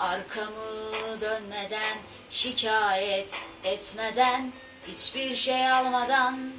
Arkamı dönmeden şikayet etmeden Hiçbir şey almadan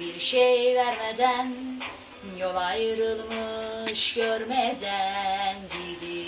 bir şey vermeden Yol ayrılmış görmeden gidiyorum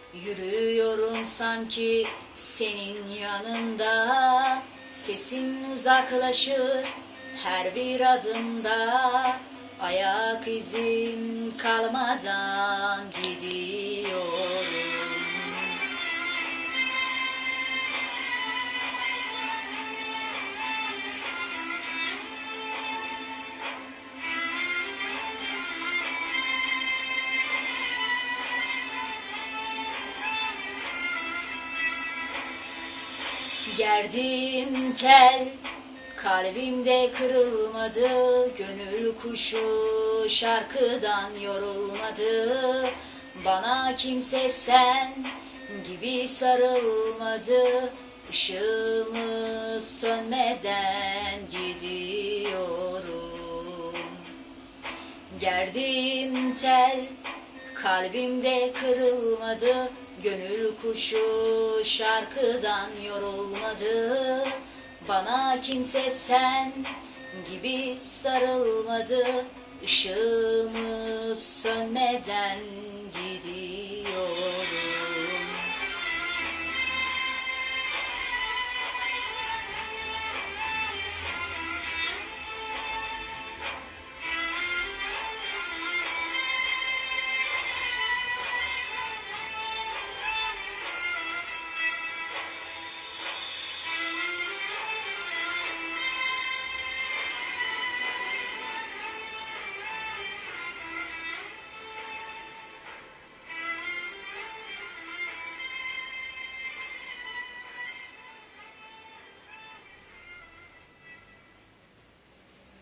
Yürüyorum sanki senin yanında. Sesin uzaklaşır her bir adımda. Ayak izim kalmadan gidiyorum Gerdim tel kalbimde kırılmadı Gönül kuşu şarkıdan yorulmadı. Bana kimse sen gibi sarılmadı Işığımı sönmeden gidiyorum. Gerdim tel kalbimde kırılmadı Gönül kuşu şarkıdan yorulmadı. Bana kimse sen gibi sarılmadı. Işığımı sönmeden